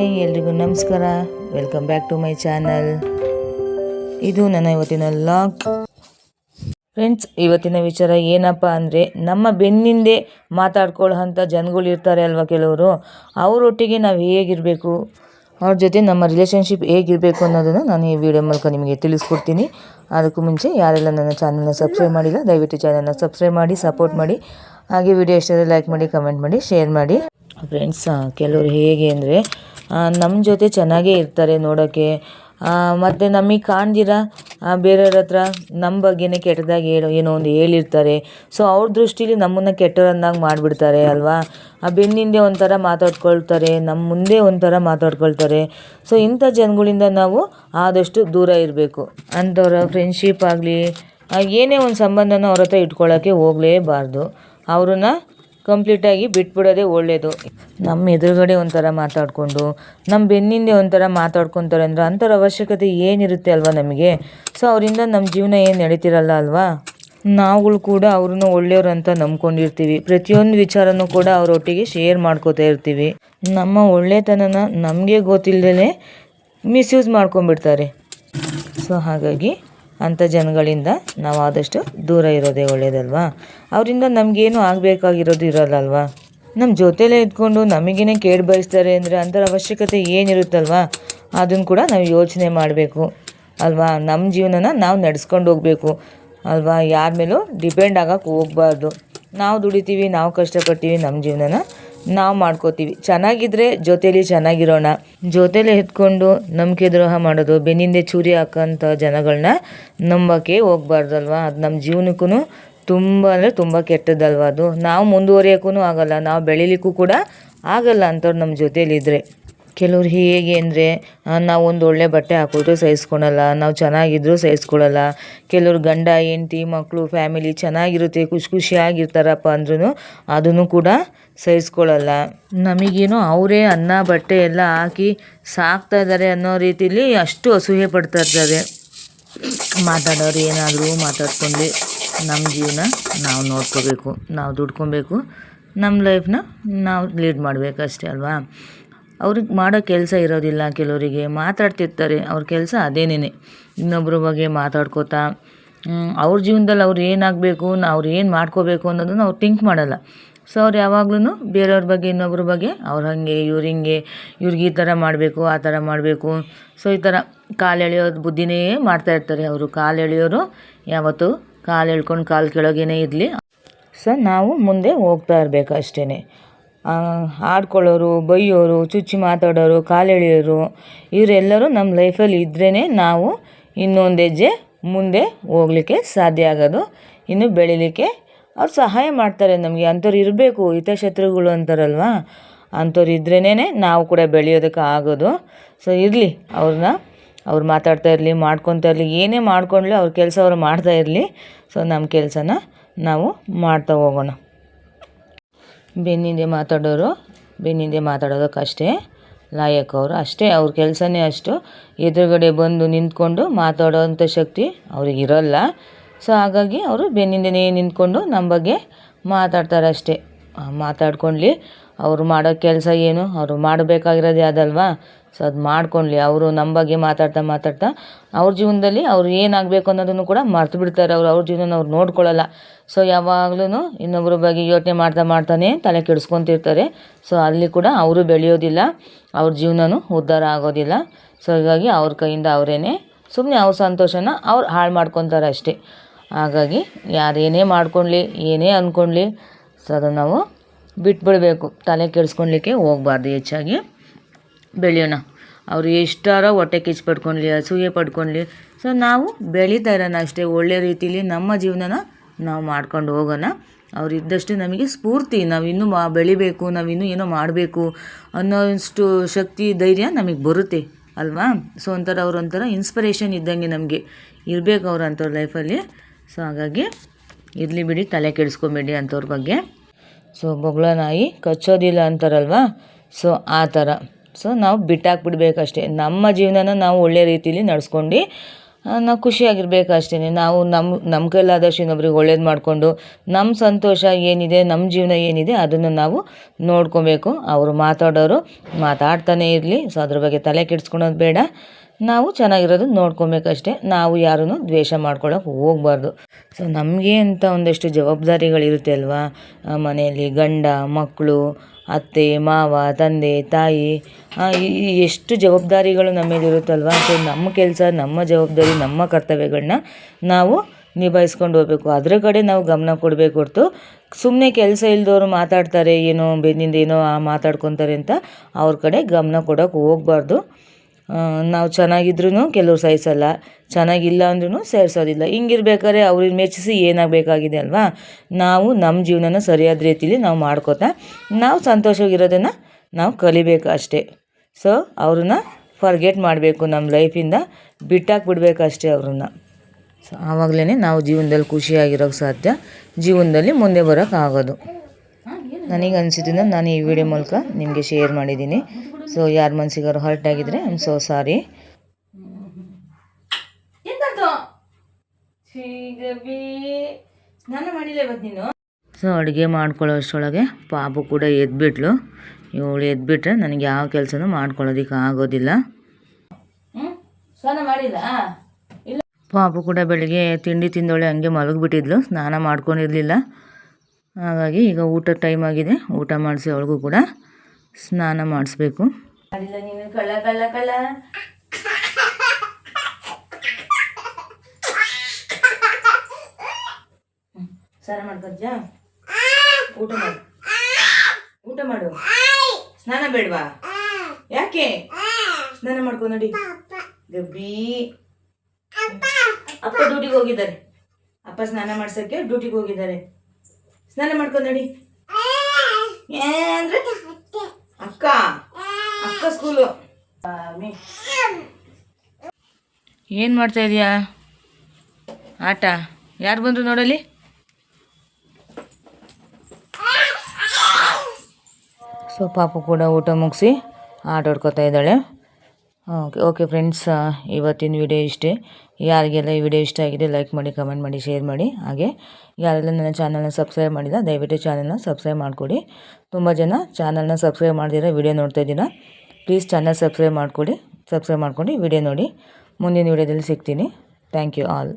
Hi ಎಲ್ರಿಗೂ ನಮಸ್ಕಾರ. Welcome back to my channel ಇದು ನನ್ನ ಇವತ್ತಿನ ಲಾಗ್ ಫ್ರೆಂಡ್ಸ್ ಇವತ್ತಿನ ವಿಚಾರ ಏನಪ್ಪ ಅಂದರೆ, ನಮ್ಮ ಬೆನ್ನಿಂದೆ ಮಾತಾಡ್ಕೊಳ್ಳೋ ಅಂಥ ಜನಗಳು ಇರ್ತಾರೆ ಅಲ್ವಾ ಕೆಲವರು? ಅವರೊಟ್ಟಿಗೆ ನಾವು ಹೇಗಿರಬೇಕು? ಅವ್ರ ಜೊತೆ ನಮ್ಮ ರಿಲೇಷನ್ಶಿಪ್ ಹೇಗಿರಬೇಕು ಅನ್ನೋದನ್ನು ನಾನು ಈ ವಿಡಿಯೋ ಮೂಲಕ ನಿಮಗೆ ತಿಳಿಸ್ಕೊಡ್ತೀನಿ. ಅದಕ್ಕೂ ಮುಂಚೆ ಯಾರೆಲ್ಲ ನನ್ನ ಚಾನಲ್ನ ಸಬ್ಸ್ಕ್ರೈಬ್ ಮಾಡಿಲ್ಲ, ದಯವಿಟ್ಟು ಚಾನಲ್ನ ಸಬ್ಸ್ಕ್ರೈಬ್ ಮಾಡಿ ಸಪೋರ್ಟ್ ಮಾಡಿ. ಹಾಗೆ ವಿಡಿಯೋ ಇಷ್ಟ ಲೈಕ್ ಮಾಡಿ ಕಮೆಂಟ್ ಮಾಡಿ ಶೇರ್ ಮಾಡಿ. ಫ್ರೆಂಡ್ಸ್ ಕೆಲವರು ಹೇಗೆ ಅಂದರೆ ನಮ್ಮ ಜೊತೆ ಚೆನ್ನಾಗೇ ಇರ್ತಾರೆ ನೋಡೋಕ್ಕೆ ಮತ್ತು ನಮಗೆ ಕಾಣ್ದಿರ? ಬೇರೆಯವ್ರ ಹತ್ರ ನಮ್ಮ ಬಗ್ಗೆನೇ ಕೆಟ್ಟದಾಗಿ ಹೇಳೋ, ಏನೋ ಒಂದು ಹೇಳಿರ್ತಾರೆ. ಸೊ ಅವ್ರ ದೃಷ್ಟಿಲಿ ನಮ್ಮನ್ನು ಕೆಟ್ಟವರನ್ನಾಗಿ ಮಾಡಿಬಿಡ್ತಾರೆ ಅಲ್ವಾ? ಆ, ಬೆನ್ನಿಂದೆ ಒಂಥರ ಮಾತಾಡ್ಕೊಳ್ತಾರೆ ನಮ್ಮ ಮುಂದೆ ಒಂಥರ ಮಾತಾಡ್ಕೊಳ್ತಾರೆ. ಸೊ ಇಂಥ ಜನಗಳಿಂದ ನಾವು ಆದಷ್ಟು ದೂರ ಇರಬೇಕು. ಅಂಥವ್ರ ಫ್ರೆಂಡ್ಶಿಪ್ ಆಗಲಿ ಏನೇ ಒಂದು ಸಂಬಂಧನ ಅವ್ರ ಹತ್ರ ಇಟ್ಕೊಳ್ಳೋಕ್ಕೆ ಹೋಗಲೇಬಾರ್ದು. ಅವ್ರನ್ನ ಕಂಪ್ಲೀಟಾಗಿ ಬಿಟ್ಬಿಡೋದೇ ಒಳ್ಳೆಯದು ನಮ್ಮ ಎದುರುಗಡೆ ಒಂಥರ ಮಾತಾಡಿಕೊಂಡು, ನಮ್ಮ ಬೆನ್ನಿಂದೆ ಒಂಥರ ಮಾತಾಡ್ಕೊತಾರೆ ಅಂದ್ರೆ ಅಂಥವ್ರ ಅವಶ್ಯಕತೆ ಏನಿರುತ್ತೆ ಅಲ್ವಾ ನಮಗೆ? ಸೊ ಅವರಿಂದ ನಮ್ಮ ಜೀವನ ಏನು ನಡೀತಿರಲ್ಲ ಅಲ್ವಾ? ನಾವುಗಳು ಕೂಡ ಅವ್ರನ್ನ ಒಳ್ಳೆಯವ್ರು ಅಂತ ನಂಬ್ಕೊಂಡಿರ್ತೀವಿ. ಪ್ರತಿಯೊಂದು ವಿಚಾರನೂ ಕೂಡ ಅವರೊಟ್ಟಿಗೆ ಶೇರ್ ಮಾಡ್ಕೋತಾ ಇರ್ತೀವಿ. ನಮ್ಮ ಒಳ್ಳೆತನನ ನಮಗೆ ಗೊತ್ತಿಲ್ಲದೇ ಮಿಸ್ಯೂಸ್ ಮಾಡ್ಕೊಂಡ್ಬಿಡ್ತಾರೆ. ಸೊ ಹಾಗಾಗಿ ಅಂಥ ಜನಗಳಿಂದ ನಾವು ಆದಷ್ಟು ದೂರ ಇರೋದೇ ಒಳ್ಳೆಯದಲ್ವಾ ಅವರಿಂದ ನಮಗೇನು ಆಗಬೇಕಾಗಿರೋದು ಇರೋಲ್ಲಲ್ವಾ ನಮ್ಮ ಜೊತೆಲೇ ಇದ್ಕೊಂಡು ನಮಗೇನೆ ಕೇಳಿ ಬಯಸ್ತಾರೆ ಅಂದರೆ ಅಂಥರ ಅವಶ್ಯಕತೆ ಏನಿರುತ್ತಲ್ವಾ? ಅದನ್ನು ಕೂಡ ನಾವು ಯೋಚನೆ ಮಾಡಬೇಕು. ಅಲ್ವಾ? ನಮ್ಮ ಜೀವನನ ನಾವು ನಡೆಸ್ಕೊಂಡು ಹೋಗಬೇಕು. ಅಲ್ವಾ? ಯಾರ ಮೇಲೂ ಡಿಪೆಂಡ್ ಆಗೋಕ್ಕೆ ಹೋಗ್ಬಾರ್ದು. ನಾವು ದುಡಿತೀವಿ, ನಾವು ಕಷ್ಟಪಡ್ತೀವಿ ನಮ್ಮ ಜೀವನನ ನಾವು ಮಾಡ್ಕೋತೀವಿ. ಚೆನ್ನಾಗಿದ್ರೆ ಜೊತೆಯಲ್ಲಿ ಚೆನ್ನಾಗಿರೋಣ. ಜೊತೆಯಲ್ಲಿ ಎತ್ಕೊಂಡು ನಂಬಿಕೆ ದ್ರೋಹ ಮಾಡೋದು, ಬೆನ್ನಿಂದೆ ಚೂರಿ ಹಾಕೋಂಥ ಜನಗಳನ್ನ ನಂಬೋಕ್ಕೆ ಹೋಗ್ಬಾರ್ದಲ್ವಾ? ಅದು ನಮ್ಮ ಜೀವನಕ್ಕೂ ತುಂಬ ಅಂದರೆ ತುಂಬ ಕೆಟ್ಟದ್ದಲ್ವ ಅದು? ನಾವು ಮುಂದುವರಿಯೋಕ್ಕೂ ಆಗಲ್ಲ. ನಾವು ಬೆಳಿಲಿಕ್ಕೂ ಕೂಡ ಆಗಲ್ಲ ಅಂಥವ್ರು ನಮ್ಮ ಜೊತೇಲಿದ್ದರೆ ಕೆಲವ್ರು ಹೇಗೆ ಅಂದರೆ ನಾವು ಒಂದು ಒಳ್ಳೆ ಬಟ್ಟೆ ಹಾಕಿದ್ರು ಸಹಿಸ್ಕೊಳಲ್ಲ, ನಾವು ಚೆನ್ನಾಗಿದ್ದರೂ ಸಹಿಸ್ಕೊಳಲ್ಲ. ಕೆಲವ್ರು ಗಂಡ, ಹೆಂಡ್ತಿ ಮಕ್ಕಳು ಫ್ಯಾಮಿಲಿ ಚೆನ್ನಾಗಿರುತ್ತೆ, ಖುಷಿ ಖುಷಿಯಾಗಿರ್ತಾರಪ್ಪ ಅಂದ್ರೂ ಅದನ್ನು ಕೂಡ ಸಹಿಸ್ಕೊಳ್ಳಲ್ಲ ನಮಗೇನು ಅವರೇ ಅನ್ನ, ಬಟ್ಟೆ ಎಲ್ಲ ಹಾಕಿ ಸಾಕ್ತಾ ಇದ್ದಾರೆ ಅನ್ನೋ ರೀತಿಲಿ ಅಷ್ಟು ಅಸೂಯೆ ಪಡ್ತಾ ಇರ್ತಾರೆ ಮಾತಾಡೋರು ಏನಾದರೂ ಮಾತಾಡ್ಕೊಂಡು ನಮ್ಮ ಜೀವನ ನಾವು ನೋಡ್ಕೋಬೇಕು, ನಾವು ದುಡ್ಕೊಬೇಕು. ನಮ್ಮ ಲೈಫ್ನ ನಾವು ಲೀಡ್ ಮಾಡಬೇಕಷ್ಟೇ ಅಲ್ವಾ? ಅವ್ರಿಗೆ ಮಾಡೋ ಕೆಲಸ ಇರೋದಿಲ್ಲ ಕೆಲವರಿಗೆ. ಮಾತಾಡ್ತಿರ್ತಾರೆ. ಅವ್ರ ಕೆಲಸ ಅದೇನೇ ಇನ್ನೊಬ್ಬರ ಬಗ್ಗೆ ಮಾತಾಡ್ಕೋತಾ ಅವ್ರ ಜೀವನದಲ್ಲಿ ಅವ್ರು ಏನಾಗಬೇಕು, ಅವ್ರು ಏನು ಮಾಡ್ಕೋಬೇಕು ಅನ್ನೋದನ್ನು ಅವ್ರು ಥಿಂಕ್ ಮಾಡಲ್ಲ. ಸೊ ಅವ್ರು ಯಾವಾಗ್ಲೂ ಬೇರೆಯವ್ರ ಬಗ್ಗೆ, ಇನ್ನೊಬ್ರ ಬಗ್ಗೆ, ಅವ್ರು ಹಾಗೆ, ಇವ್ರು ಹಿಂಗೆ, ಇವ್ರಿಗೆ ಈ ಥರ ಮಾಡಬೇಕು, ಆ ಥರ ಮಾಡಬೇಕು. ಸೊ ಈ ಥರ ಕಾಲು ಎಳೆಯೋದು ಬುದ್ಧಿನೇ ಮಾಡ್ತಾ ಇರ್ತಾರೆ ಅವರು. ಕಾಲು ಎಳೆಯೋರು ಯಾವತ್ತೂ ಕಾಲು ಎಳ್ಕೊಂಡು ಕಾಲು ಕೆಳಗೇನೆ ಇರಲಿ. ಸೊ ನಾವು ಮುಂದೆ ಹೋಗ್ತಾ ಇರಬೇಕು ಅಷ್ಟೇ ಆಡ್ಕೊಳ್ಳೋರು ಬಯ್ಯೋರು ಚುಚ್ಚಿ ಮಾತಾಡೋರು, ಕಾಲೆಳೆಯೋರು, ಇವರೆಲ್ಲರೂ ನಮ್ಮ ಲೈಫಲ್ಲಿ ಇದ್ರೇ ನಾವು ಇನ್ನೊಂದು ಹೆಜ್ಜೆ ಮುಂದೆ ಹೋಗ್ಲಿಕ್ಕೆ ಸಾಧ್ಯ ಆಗೋದು. ಇನ್ನು ಬೆಳಿಲಿಕ್ಕೆ ಅವ್ರು ಸಹಾಯ ಮಾಡ್ತಾರೆ ನಮಗೆ. ಅಂಥವ್ರು ಇರಬೇಕು, ಹಿತಶತ್ರುಗಳು ಅಂತಾರಲ್ವ? ಅಂಥವ್ರು ಇದ್ರೇ ನಾವು ಕೂಡ ಬೆಳೆಯೋದಕ್ಕೆ ಆಗೋದು. ಸೊ ಇರಲಿ, ಅವ್ರನ್ನ, ಅವ್ರು ಮಾತಾಡ್ತಾ ಇರಲಿ ಮಾಡ್ಕೊತಾ ಇರಲಿ, ಏನೇ ಮಾಡ್ಕೊಂಡ್ಲಿ ಅವ್ರ ಕೆಲಸ ಅವ್ರು ಮಾಡ್ತಾ ಇರಲಿ. ಸೊ ನಮ್ಮ ಕೆಲಸನ ನಾವು ಮಾಡ್ತಾ ಹೋಗೋಣ. ಬೆನ್ನಿಂದೆ ಮಾತಾಡೋರು, ಬೆನ್ನಿಂದೆ ಮಾತಾಡೋದಕ್ಕಷ್ಟೇ ಲಾಯಕ್ ಅವರು. ಅಷ್ಟೇ, ಅವ್ರ ಕೆಲಸನೇ ಅಷ್ಟು. ಎದುರುಗಡೆ ಬಂದು ನಿಂತ್ಕೊಂಡು ಮಾತಾಡೋವಂಥ ಶಕ್ತಿ ಅವ್ರಿಗಿರೋಲ್ಲ. ಸೊ ಹಾಗಾಗಿ ಅವರು ಬೆನ್ನಿಂದನೇ ನಿಂತ್ಕೊಂಡು ನಮ್ಮ ಬಗ್ಗೆ ಮಾತಾಡ್ತಾರೆ ಅಷ್ಟೇ ಮಾತಾಡ್ಕೊಳ್ಳಿ ಅವರು ಮಾಡೋ ಕೆಲಸ ಏನು? ಅವರು ಮಾಡಬೇಕಾಗಿರೋದು ಅದಲ್ವಾ? ಸೊ ಅದು ಮಾಡ್ಕೊಳ್ಳಿ ಅವರು ನಮ್ಮ ಬಗ್ಗೆ ಮಾತಾಡ್ತಾ ಮಾತಾಡ್ತಾ ಅವ್ರ ಜೀವನದಲ್ಲಿ ಅವ್ರು ಏನಾಗಬೇಕು ಅನ್ನೋದನ್ನು ಕೂಡ ಮರ್ತು ಬಿಡ್ತಾರೆ ಅವ್ರು. ಅವ್ರ ಜೀವನ ಅವ್ರು ನೋಡ್ಕೊಳ್ಳಲ್ಲ ಸೊ ಯಾವಾಗ್ಲೂ ಇನ್ನೊಬ್ಬರ ಬಗ್ಗೆ ಯೋಚನೆ ಮಾಡ್ತಾ ಮಾಡ್ತಾನೆ ತಲೆ ಕೆಡಿಸ್ಕೊತಿರ್ತಾರೆ. ಸೊ ಅಲ್ಲಿ ಕೂಡ ಅವರು ಬೆಳೆಯೋದಿಲ್ಲ. ಅವ್ರ ಜೀವನನೂ ಉದ್ಧಾರ ಆಗೋದಿಲ್ಲ. ಸೊ ಹೀಗಾಗಿ ಅವ್ರ ಕೈಯಿಂದ ಅವರೇನೆ ಸುಮ್ಮನೆ ಅವ್ರ ಸಂತೋಷನ ಅವ್ರು ಹಾಳು ಮಾಡ್ಕೊತಾರೆ ಅಷ್ಟೇ. ಹಾಗಾಗಿ ಯಾರೇನೇ ಮಾಡ್ಕೊಳ್ಳಿ ಏನೇ ಅಂದ್ಕೊಳ್ಳಿ ಸೊ, ಅದನ್ನು ನಾವು ಬಿಟ್ಬಿಡಬೇಕು. ತಲೆ ಕೆಡಿಸ್ಕೊಳ್ಲಿಕ್ಕೆ ಹೋಗ್ಬಾರ್ದು ಹೆಚ್ಚಾಗಿ. ಬೆಳೆಯೋಣ. ಅವರು ಎಷ್ಟಾರ ಹೊಟ್ಟೆ ಕಿಚ್ಚು ಪಡ್ಕೊಳ್ಲಿ ಅಸೂಯೆ ಪಡ್ಕೊಳ್ಳಿ ಸೊ ನಾವು ಬೆಳೀತಾ ಇರೋಣ ಅಷ್ಟೇ. ಒಳ್ಳೆ ರೀತಿಲಿ ನಮ್ಮ ಜೀವನನ ನಾವು ಮಾಡ್ಕೊಂಡು ಹೋಗೋಣ. ಅವರಿದ್ದಷ್ಟು ನಮಗೆ ಸ್ಫೂರ್ತಿ, ನಾವು ಇನ್ನೂ ಮಾ, ಬೆಳಿಬೇಕು ನಾವಿನ್ನೂ ಏನೋ ಮಾಡಬೇಕು ಅನ್ನೋಷ್ಟು ಶಕ್ತಿ, ಧೈರ್ಯ ನಮಗೆ ಬರುತ್ತೆ, ಅಲ್ವಾ? ಸೊ ಒಂಥರ ಅವರೊಂಥರ ಇನ್ಸ್ಪಿರೇಷನ್ ಇದ್ದಂಗೆ ನಮಗೆ ಇರಬೇಕು ಅವ್ರು ಅಂಥವ್ರ ಲೈಫಲ್ಲಿ ಸೊ ಹಾಗಾಗಿ ಇರಲಿ ಬಿಡಿ, ತಲೆ ಕೆಡಿಸ್ಕೊಬೇಡಿ ಅಂಥವ್ರ ಬಗ್ಗೆ. ಸೊ ಬೊಗಳ ನಾಯಿ ಕಚ್ಚೋದಿಲ್ಲ ಅಂತಾರಲ್ವ? ಸೊ ಆ ಥರ. ಸೊ ನಾವು ಬಿಟ್ಟಾಕ್ಬಿಡ್ಬೇಕಷ್ಟೇ. ನಮ್ಮ ಜೀವನನ ನಾವು ಒಳ್ಳೆ ರೀತಿಲಿ ನಡೆಸ್ಕೊಂಡು ನಾವು ಖುಷಿಯಾಗಿರ್ಬೇಕಷ್ಟೇ ನಾವು ನಮ್ಮ ನಮ್ಮ ಕೈಲಾದಷ್ಟು ಇನ್ನೊಬ್ರಿಗೆ ಒಳ್ಳೇದು ಮಾಡಿಕೊಂಡು ನಮ್ಮ ಸಂತೋಷ ಏನಿದೆ ನಮ್ಮ ಜೀವನ ಏನಿದೆ ಅದನ್ನು ನಾವು ನೋಡ್ಕೊಬೇಕು. ಅವರು ಮಾತಾಡೋರು ಮಾತಾಡ್ತಾನೆ ಇರಲಿ. ಸೊ, ಅದ್ರ ಬಗ್ಗೆ ತಲೆ ಕೆಡಿಸ್ಕೊಳೋದು ಬೇಡ. ನಾವು ಚೆನ್ನಾಗಿರೋದು ನೋಡ್ಕೊಬೇಕಷ್ಟೇ. ನಾವು ಯಾರೂ ದ್ವೇಷ ಮಾಡ್ಕೊಳ್ಳೋಕೆ ಹೋಗಬಾರ್ದು. ಸೊ, ನಮಗೆ ಅಂತ ಒಂದಷ್ಟು ಜವಾಬ್ದಾರಿಗಳಿರುತ್ತೆ ಅಲ್ವಾ? ಮನೆಯಲ್ಲಿ ಗಂಡ ಮಕ್ಕಳು ಅತ್ತೆ, ಮಾವ, ತಂದೆ, ತಾಯಿ ಎಷ್ಟು ಜವಾಬ್ದಾರಿಗಳು ನಮ್ಮ ಮೇಲೆ ಇರುತ್ತಲ್ವಾ? ಸೊ ನಮ್ಮ ಕೆಲಸ, ನಮ್ಮ ಜವಾಬ್ದಾರಿ, ನಮ್ಮ ಕರ್ತವ್ಯಗಳನ್ನ ನಾವು ನಿಭಾಯಿಸ್ಕೊಂಡು ಹೋಗ್ಬೇಕು. ಅದರ ಕಡೆ ನಾವು ಗಮನ ಕೊಡಬೇಕು ಹೊರತು ಸುಮ್ಮನೆ ಕೆಲಸ ಇಲ್ದವರು ಮಾತಾಡ್ತಾರೆ, ಏನೋ ಬೆನ್ನಿಂದ ಏನೋ ಮಾತಾಡ್ಕೊತಾರೆ ಅಂತ ಅವ್ರ ಕಡೆ ಗಮನ ಕೊಡೋಕೆ ಹೋಗ್ಬಾರ್ದು. ನಾವು ಚೆನ್ನಾಗಿದ್ರೂ ಕೆಲವ್ರು ಸಹಿಸಲ್ಲ, ಚೆನ್ನಾಗಿಲ್ಲ ಅಂದ್ರೂ ಸೇರಿಸೋದಿಲ್ಲ ಹಿಂಗಿರ್ಬೇಕಾದ್ರೆ ಅವ್ರಿಗೆ ಮೆಚ್ಚಿಸಿ ಏನಾಗಬೇಕಾಗಿದೆ ಅಲ್ವಾ? ನಾವು ನಮ್ಮ ಜೀವನನ ಸರಿಯಾದ ರೀತಿಲಿ ನಾವು ಮಾಡ್ಕೋತಾ, ನಾವು ಸಂತೋಷವಾಗಿರೋದನ್ನು ನಾವು ಕಲಿಬೇಕು ಅಷ್ಟೇ. ಸೊ ಅವ್ರನ್ನ ಫರ್ಗೆಟ್ ಮಾಡಬೇಕು ನಮ್ಮ ಲೈಫಿಂದ ಬಿಟ್ಟಾಕ್ ಅಷ್ಟೇ ಅವ್ರನ್ನ. ಸೊ ಆವಾಗಲೇ ನಾವು ಜೀವನದಲ್ಲಿ ಖುಷಿಯಾಗಿರೋಕ್ಕೆ ಸಾಧ್ಯ, ಜೀವನದಲ್ಲಿ ಮುಂದೆ ಬರೋಕ್ಕಾಗೋದು ನನಗೆ ಅನಿಸಿದ್ದನ್ನು ನಾನು ಈ ವಿಡಿಯೋ ಮೂಲಕ ನಿಮಗೆ ಶೇರ್ ಮಾಡಿದ್ದೀನಿ. ಸೊ ಯಾರ ಮನಸ್ಸಿಗಾರು ಹರ್ಟ್ ಆಗಿದ್ರೆ ಐ ಆಮ್ ಸೋ ಸಾರಿ ಸ್ನಾನ ಮಾಡಿಲ್ಲ ಇವತ್ತು ನೀನು? ಸೊ ಅಡುಗೆ ಮಾಡ್ಕೊಳ್ಳೋ ಅಷ್ಟರೊಳಗೆ ಪಾಪು ಕೂಡ ಎದ್ಬಿಟ್ಲು. ಇವಳು ಎದ್ಬಿಟ್ರೆ ನನಗೆ ಯಾವ ಕೆಲಸನೂ ಮಾಡ್ಕೊಳ್ಳೋದಿಕ್ಕೆ ಆಗೋದಿಲ್ಲ. ಸ್ನಾನ ಮಾಡಿಲ್ಲ? ಪಾಪು ಕೂಡ ಬೆಳಿಗ್ಗೆ ತಿಂಡಿ ತಿಂದೋಳೆ ಹಂಗೆ ಮಲಗಿಬಿಟ್ಟಿದ್ಲು. ಸ್ನಾನ ಮಾಡ್ಕೊಂಡಿರಲಿಲ್ಲ. ಹಾಗಾಗಿ ಈಗ ಊಟ ಟೈಮ್ ಆಗಿದೆ. ಊಟ ಮಾಡಿಸಿ ಅವಳಿಗೂ ಕೂಡ ಸ್ನಾನ ಮಾಡಿಸ್ಬೇಕು. ಕಳ್ಳ ಕಳ್ಳ ಕಳ್ಳ. ಸ್ನಾನ ಮಾಡ್ಕೊತ್ಯಾ ಊಟ ಮಾಡು. ಊಟ ಮಾಡು. ಸ್ನಾನ ಬೇಡವಾ? ಯಾಕೆ? ಸ್ನಾನ ಮಾಡ್ಕೊ, ನೋಡಿ. ಗಬ್ಬಿ. ಅಪ್ಪ ಡ್ಯೂಟಿಗೆ ಹೋಗಿದ್ದಾರೆ. ಅಪ್ಪ ಸ್ನಾನ ಮಾಡ್ಸಕ್ಕೆ ಡ್ಯೂಟಿಗೆ ಹೋಗಿದ್ದಾರೆ. ಸ್ನಾನ ಮಾಡ್ಕೊಂಡ್ ನಡಿ. ಅಂದ್ರೆ? ಅಕ್ಕ. ಅಕ್ಕ ಸ್ಕೂಲು ಏನು ಮಾಡ್ತಾ ಇದೀಯಾ? ಆಟ. ಯಾರು ಬಂದರು ನೋಡಲಿ ಸೊ ಪಾಪು ಕೂಡ ಊಟ ಮುಗಿಸಿ ಆಟ ಹೊಡ್ಕೋತಾ ಇದ್ದಾಳೆ. ಓಕೆ ಓಕೆ ಫ್ರೆಂಡ್ಸ್ ಇವತ್ತಿನ ವಿಡಿಯೋ ಇಷ್ಟೇ. ಯಾರಿಗೆಲ್ಲ ಈ ವಿಡಿಯೋ ಇಷ್ಟ ಆಗಿದೆ, ಲೈಕ್ ಮಾಡಿ, ಕಮೆಂಟ್ ಮಾಡಿ, ಶೇರ್ ಮಾಡಿ. ಹಾಗೆ ಯಾರೆಲ್ಲ ನನ್ನ ಚಾನಲ್ನ ಸಬ್ಸ್ಕ್ರೈಬ್ ಮಾಡಿಲ್ಲ, ದಯವಿಟ್ಟು ಚಾನಲ್ನ ಸಬ್ಸ್ಕ್ರೈಬ್ ಮಾಡಿಕೊಡಿ. ತುಂಬ ಜನ ಚಾನಲ್ನ ಸಬ್ಸ್ಕ್ರೈಬ್ ಮಾಡಿದಿರ, ವಿಡಿಯೋ ನೋಡ್ತಾ ಇದ್ದೀರಾ? ಪ್ಲೀಸ್ ಚಾನಲ್ ಸಬ್ಸ್ಕ್ರೈಬ್ ಮಾಡಿಕೊಡಿ, ಸಬ್ಸ್ಕ್ರೈಬ್ ಮಾಡ್ಕೊಂಡು ವಿಡಿಯೋ ನೋಡಿ. ಮುಂದಿನ ವಿಡಿಯೋದಲ್ಲಿ ಸಿಗ್ತೀನಿ. Thank you all.